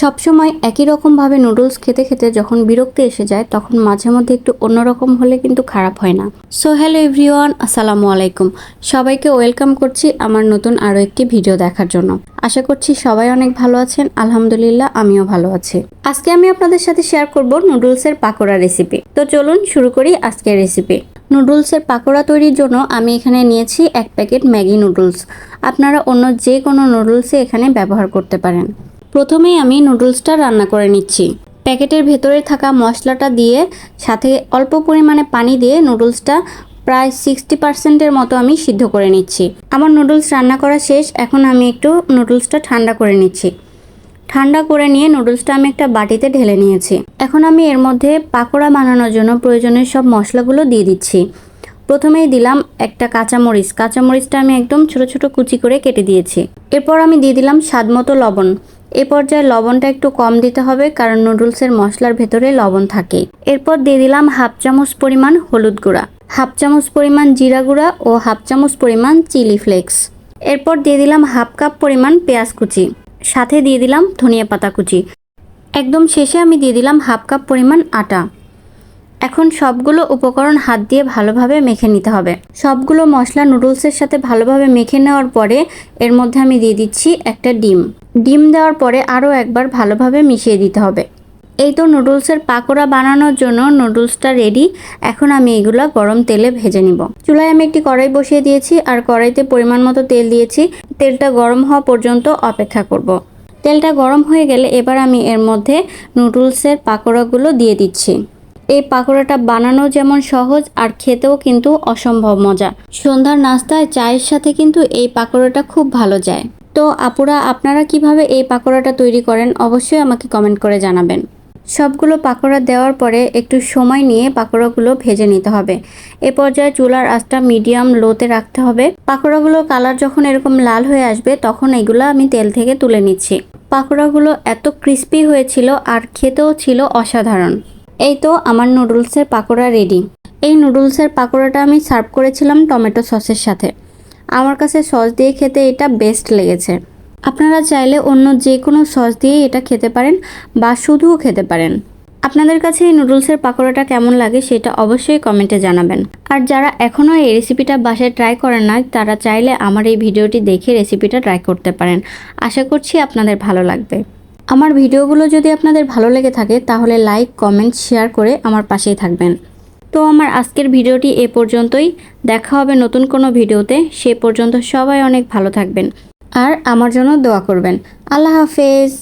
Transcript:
সবসময় একই রকমভাবে নুডলস খেতে খেতে যখন বিরক্তি এসে যায়, তখন মাঝে মধ্যে একটু অন্যরকম হলে কিন্তু খারাপ হয় না। সো হ্যালো এভরিওয়ান, আসসালামু আলাইকুম। সবাইকে ওয়েলকাম করছি আমার নতুন আরও একটি ভিডিও দেখার জন্য। আশা করছি সবাই অনেক ভালো আছেন। আলহামদুলিল্লাহ, আমিও ভালো আছি। আজকে আমি আপনাদের সাথে শেয়ার করব নুডলসের পাকোড়া রেসিপি। তো চলুন শুরু করি আজকের রেসিপি। নুডলসের পাকোড়া তৈরির জন্য আমি এখানে নিয়েছি এক প্যাকেট ম্যাগি নুডলস। আপনারা অন্য যে কোনো নুডলসে এখানে ব্যবহার করতে পারেন। প্রথমেই আমি নুডলসটা রান্না করে নিচ্ছি। প্যাকেটের ভেতরে থাকা মশলাটা দিয়ে, সাথে অল্প পরিমাণে পানি দিয়ে নুডলসটা প্রায় সিক্সটি পার্সেন্টের মতো আমি সিদ্ধ করে নিচ্ছি। আমার নুডলস রান্না করা শেষ, এখন আমি একটু নুডলসটা ঠান্ডা করে নিচ্ছি। ঠান্ডা করে নিয়ে নুডলসটা আমি একটা বাটিতে ঢেলে নিয়েছি। এখন আমি এর মধ্যে পাকোড়া বানানোর জন্য প্রয়োজনীয় সব মশলাগুলো দিয়ে দিচ্ছি। প্রথমেই দিলাম একটা কাঁচামরিচ। কাঁচামরিচটা আমি একদম ছোট ছোট কুচি করে কেটে দিয়েছি। এরপর আমি দিয়ে দিলাম স্বাদ মতো লবণ। এ পর্যায়ে লবণটা একটু কম দিতে হবে কারণ নুডলসের মশলার ভেতরে লবণ থাকে। এরপর দিয়ে দিলাম হাফ চামচ পরিমাণ হলুদ গুঁড়া, হাফ চামচ পরিমাণ জিরা গুঁড়া ও হাফ চামচ পরিমাণ চিলি ফ্লেক্স। এরপর দিয়ে দিলাম হাফ কাপ পরিমাণ পেঁয়াজ কুচি, সাথে দিয়ে দিলাম ধনিয়া পাতা কুচি। একদম শেষে আমি দিয়ে দিলাম হাফ কাপ পরিমাণ আটা। এখন সবগুলো উপকরণ হাত দিয়ে ভালোভাবে মেখে নিতে হবে। সবগুলো মশলা নুডলসের সাথে ভালোভাবে মেখে নেওয়ার পরে এর মধ্যে আমি দিয়ে দিচ্ছি একটা ডিম। ডিম দেওয়ার পরে আরও একবার ভালোভাবে মিশিয়ে দিতে হবে। এই তো নুডলসের পাকোড়া বানানোর জন্য নুডলসটা রেডি। এখন আমি এগুলো গরম তেলে ভেজে নিব। চুলায় আমি একটি কড়াই বসিয়ে দিয়েছি আর কড়াইতে পরিমাণ মতো তেল দিয়েছি। তেলটা গরম হওয়া পর্যন্ত অপেক্ষা করব। তেলটা গরম হয়ে গেলে এবার আমি এর মধ্যে নুডলসের পাকোড়াগুলো দিয়ে দিচ্ছি। এই পাকোড়াটা বানানো যেমন সহজ আর খেতেও কিন্তু অসম্ভব মজা। সন্ধ্যার নাস্তায় চায়ের সাথে কিন্তু এই পাকোড়াটা খুব ভালো যায়। তো আপুরা, আপনারা কীভাবে এই পাকোড়াটা তৈরি করেন অবশ্যই আমাকে কমেন্ট করে জানাবেন। সবগুলো পাকোড়া দেওয়ার পরে একটু সময় নিয়ে পাকোড়াগুলো ভেজে নিতে হবে। এ পর্যায়ে চুলার আঁচটা মিডিয়াম লোতে রাখতে হবে। পাকোড়াগুলোর কালার যখন এরকম লাল হয়ে আসবে, তখন এগুলো আমি তেল থেকে তুলে নিচ্ছি। পাকোড়াগুলো এত ক্রিস্পি হয়েছিল আর খেতেও ছিল অসাধারণ। এই তো আমার নুডলসের পাকোড়া রেডি এই নুডলসের পাকোড়াটা আমি সার্ভ করেছিলাম টমেটো সসের সাথে। আমার কাছে সস দিয়ে খেতে এটা বেস্ট লেগেছে। আপনারা চাইলে অন্য যে কোনো সস দিয়ে এটা খেতে পারেন বা শুধুও খেতে পারেন। আপনাদের কাছে এই নুডলসের পাকোড়াটা কেমন লাগে সেটা অবশ্যই কমেন্টে জানাবেন। আর যারা এখনও এই রেসিপিটা বাসায় ট্রাই করেন না তারা চাইলে আমার এই ভিডিওটি দেখে রেসিপিটা ট্রাই করতে পারেন। আশা করছি আপনাদের ভালো লাগবে। আমার ভিডিওগুলো যদি আপনাদের ভালো লেগে থাকে, তাহলে লাইক কমেন্ট শেয়ার করে আমার পাশেই থাকবেন। তো আমার আজকের ভিডিওটি এ পর্যন্তই। দেখা হবে নতুন কোনো ভিডিওতে। সে পর্যন্ত সবাই অনেক ভালো থাকবেন। আর আমার জন্য দোয়া করবেন। আল্লাহ হাফেজ।